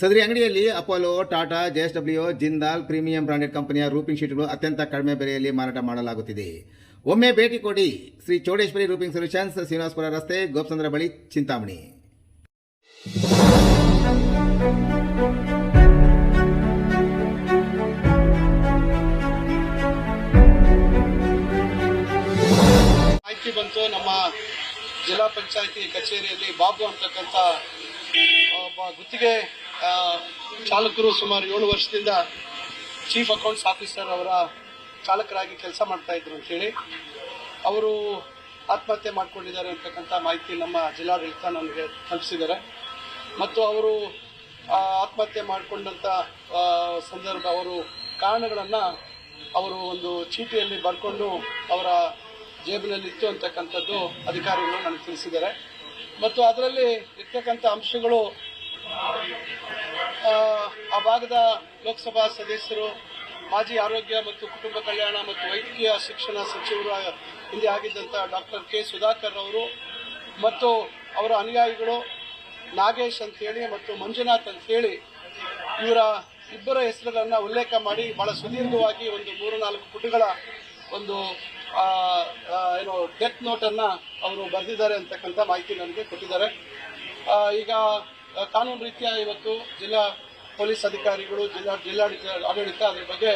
ಸದರಿ ಅಂಗಡಿಯಲ್ಲಿ Apollo, Tata JSW Jindal, premium branded ಕಂಪನಿಯ ರೂಪಿಂಗ್ ಶೀಟ್ಗಳು ಅತ್ಯಂತ ಕಡಿಮೆ ಬೆಲೆಯಲ್ಲಿ ಮಾರಾಟ ಮಾಡಲಾಗುತ್ತಿದೆ. ಒಮ್ಮೆ ಭೇಟಿ ಕೊಡಿ ಶ್ರೀ ಚೌಡೇಶ್ವರಿ ರೂಪಿಂಗ್ ಸೊಲ್ಯೂಷನ್ಸ್, ಶ್ರೀನಿವಾಸಪುರ ರಸ್ತೆ, ಗೋಪಚಂದ್ರ ಬಳಿ, ಚಿಂತಾಮಣಿ. ಮಾಹಿತಿ ಬಂತು, ನಮ್ಮ ಜಿಲ್ಲಾ ಪಂಚಾಯಿತಿ ಕಚೇರಿಯಲ್ಲಿ ಬಾಬು ಅಂತಕ್ಕಂಥ ಒಬ್ಬ ಗುತ್ತಿಗೆ ಚಾಲಕರು ಸುಮಾರು ಏಳು ವರ್ಷದಿಂದ ಚೀಫ್ ಅಕೌಂಟ್ಸ್ ಆಫೀಸರ್ ಅವರ ಚಾಲಕರಾಗಿ ಕೆಲಸ ಮಾಡ್ತಾ ಇದ್ರು ಅಂತೇಳಿ ಅವರು ಆತ್ಮಹತ್ಯೆ ಮಾಡಿಕೊಂಡಿದ್ದಾರೆ ಅಂತಕ್ಕಂಥ ಮಾಹಿತಿ ನಮ್ಮ ಜಿಲ್ಲಾಡಳಿತ ನನಗೆ ತಲುಪಿಸಿದ್ದಾರೆ. ಮತ್ತು ಅವರು ಆತ್ಮಹತ್ಯೆ ಮಾಡಿಕೊಂಡಂಥ ಸಂದರ್ಭ ಅವರು ಕಾರಣಗಳನ್ನು ಅವರು ಒಂದು ಚೀಟಿಯಲ್ಲಿ ಬರ್ಕೊಂಡು ಅವರ ಜೇಬಿನಲ್ಲಿತ್ತು ಅಂತಕ್ಕಂಥದ್ದು ಅಧಿಕಾರಿಗಳು ನನಗೆ ತಿಳಿಸಿದ್ದಾರೆ. ಮತ್ತು ಅದರಲ್ಲಿ ಇರ್ತಕ್ಕಂಥ ಅಂಶಗಳು ಆ, ಭಾಗದ ಲೋಕಸಭಾ ಸದಸ್ಯರು ಮಾಜಿ ಆರೋಗ್ಯ ಮತ್ತು ಕುಟುಂಬ ಕಲ್ಯಾಣ ಮತ್ತು ವೈದ್ಯಕೀಯ ಶಿಕ್ಷಣ ಸಚಿವರು ಹಿಂದೆ ಆಗಿದ್ದಂಥ ಡಾಕ್ಟರ್ ಕೆ. ಸುಧಾಕರ್ ಅವರು ಮತ್ತು ಅವರ ಅನುಯಾಯಿಗಳು ನಾಗೇಶ್ ಅಂತೇಳಿ ಮತ್ತು ಮಂಜುನಾಥ್ ಅಂತೇಳಿ ಇವರ ಇಬ್ಬರ ಹೆಸರುಗಳನ್ನು ಉಲ್ಲೇಖ ಮಾಡಿ ಬಹಳ ಸುದೀರ್ಘವಾಗಿ ಒಂದು ಮೂರು ನಾಲ್ಕು ಪುಟಗಳ ಒಂದು ಏನು ಡೆತ್ ನೋಟನ್ನು ಅವರು ಬರೆದಿದ್ದಾರೆ ಅಂತಕ್ಕಂಥ ಮಾಹಿತಿ ನನಗೆ ಕೊಟ್ಟಿದ್ದಾರೆ. ಈಗ ಕಾನೂನು ರೀತಿಯ ಇವತ್ತು ಜಿಲ್ಲಾ ಪೊಲೀಸ್ ಅಧಿಕಾರಿಗಳು, ಜಿಲ್ಲಾ ಜಿಲ್ಲಾಡಳಿತ ಆಡಳಿತ ಅದರ ಬಗ್ಗೆ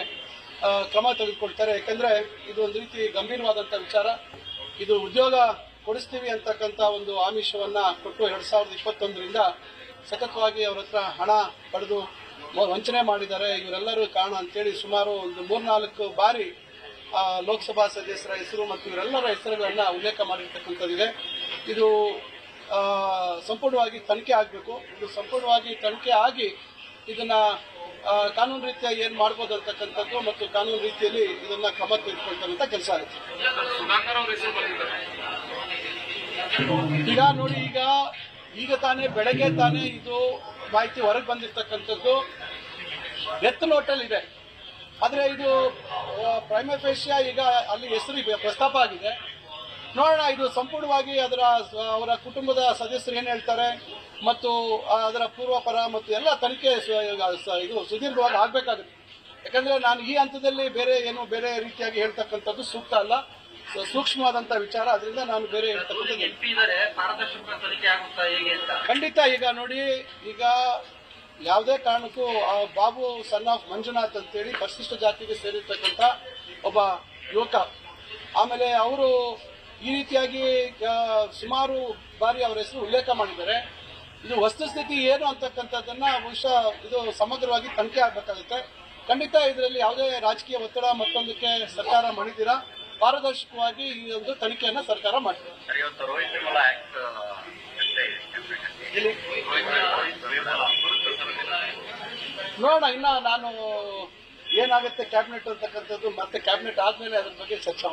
ಕ್ರಮ ತೆಗೆದುಕೊಳ್ತಾರೆ. ಯಾಕಂದ್ರೆ ಇದು ಒಂದು ರೀತಿ ಗಂಭೀರವಾದಂಥ ವಿಚಾರ. ಇದು ಉದ್ಯೋಗ ಕೊಡಿಸ್ತೀವಿ ಅಂತಕ್ಕಂಥ ಒಂದು ಆಮಿಷವನ್ನ ಕೊಟ್ಟು ಎರಡು ಸಾವಿರದ ಇಪ್ಪತ್ತೊಂದರಿಂದ ಸತತವಾಗಿ ಅವ್ರ ಹತ್ರ ಹಣ ಪಡೆದು ವಂಚನೆ ಮಾಡಿದ್ದಾರೆ. ಇವರೆಲ್ಲರೂ ಕಾರಣ ಅಂತೇಳಿ ಸುಮಾರು ಒಂದು ಮೂರ್ನಾಲ್ಕು ಬಾರಿ ಲೋಕಸಭಾ ಸದಸ್ಯರ ಹೆಸರು ಮತ್ತು ಇವರೆಲ್ಲರ ಹೆಸರುಗಳನ್ನ ಉಲ್ಲೇಖ ಮಾಡಿರ್ತಕ್ಕಂಥದ್ದಿದೆ. ಇದು ಸಂಪೂರ್ಣವಾಗಿ ತನಿಖೆ ಆಗಬೇಕು. ಇದು ಸಂಪೂರ್ಣವಾಗಿ ತನಿಖೆ ಆಗಿ ಇದನ್ನ ಕಾನೂನು ರೀತಿಯ ಏನ್ ಮಾಡ್ಬೋದು ಅಂತಕ್ಕಂಥದ್ದು ಮತ್ತು ಕಾನೂನು ರೀತಿಯಲ್ಲಿ ಇದನ್ನ ಕ್ರಮ ತೆಗೆದುಕೊಳ್ತಕ್ಕಂಥ ಕೆಲಸ ಆಗುತ್ತೆ ಈಗ ನೋಡಿ, ಈಗ ಈಗ ತಾನೇ, ಬೆಳಗ್ಗೆ ತಾನೇ ಇದು ಮಾಹಿತಿ ಹೊರಗೆ ಬಂದಿರ್ತಕ್ಕಂಥದ್ದು. ಎತ್ತು ಇದೆ. ಆದರೆ ಇದು ಪ್ರೈಮಫೇಷಿಯಾ ಈಗ ಅಲ್ಲಿ ಹೆಸರು ಪ್ರಸ್ತಾಪ ಆಗಿದೆ. ನೋಡೋಣ, ಇದು ಸಂಪೂರ್ಣವಾಗಿ ಅದರ, ಅವರ ಕುಟುಂಬದ ಸದಸ್ಯರು ಏನು ಹೇಳ್ತಾರೆ? ಮತ್ತು ಅದರ ಪೂರ್ವಪರ ಮತ್ತು ಎಲ್ಲ ತನಿಖೆ ಇದು ಸುದೀರ್ಘವಾಗಿ ಆಗಬೇಕಾಗುತ್ತೆ. ಯಾಕಂದರೆ ನಾನು ಈ ಹಂತದಲ್ಲಿ ಬೇರೆ ಏನು ಬೇರೆ ರೀತಿಯಾಗಿ ಹೇಳ್ತಕ್ಕಂಥದ್ದು ಸೂಕ್ತ ಅಲ್ಲ. ಸೂಕ್ಷ್ಮವಾದಂಥ ವಿಚಾರ. ಅದರಿಂದ ನಾನು ಬೇರೆ ಹೇಳ್ತಕ್ಕಂಥದ್ದು ಖಂಡಿತ ಈಗ ನೋಡಿ ಈಗ ಯಾವುದೇ ಕಾರಣಕ್ಕೂ ಆ ಬಾಬು ಸನ್ ಆಫ್ ಮಂಜುನಾಥ್ ಅಂತೇಳಿ ಪರಿಶಿಷ್ಟ ಜಾತಿಗೆ ಸೇರಿರ್ತಕ್ಕಂಥ ಒಬ್ಬ ಯುವಕ. ಆಮೇಲೆ ಅವರು ಈ ರೀತಿಯಾಗಿ ಸುಮಾರು ಬಾರಿ ಅವರ ಹೆಸರು ಉಲ್ಲೇಖ ಮಾಡಿದ್ದಾರೆ. ಇದು ವಸ್ತುಸ್ಥಿತಿ ಏನು ಅಂತಕ್ಕಂಥದ್ದನ್ನ ಬಹುಶಃ ಇದು ಸಮಗ್ರವಾಗಿ ತನಿಖೆ ಆಗಬೇಕಾಗುತ್ತೆ. ಖಂಡಿತ ಇದರಲ್ಲಿ ಯಾವುದೇ ರಾಜಕೀಯ ಒತ್ತಡ ಮತ್ತೊಂದಕ್ಕೆ ಸರ್ಕಾರ ಮಾಡಿದ್ದೀರಾ? ಪಾರದರ್ಶಕವಾಗಿ ಈ ಒಂದು ತನಿಖೆಯನ್ನ ಸರ್ಕಾರ ಮಾಡಿದೆ ನೋಡೋಣ ಇನ್ನ ನಾನು ಏನಾಗುತ್ತೆ ಕ್ಯಾಬಿನೆಟ್ ಅಂತಕ್ಕಂಥದ್ದು ಮತ್ತೆ ಕ್ಯಾಬಿನೆಟ್ ಆದ್ಮೇಲೆ ಅದ್ರ ಬಗ್ಗೆ ಚರ್ಚೆ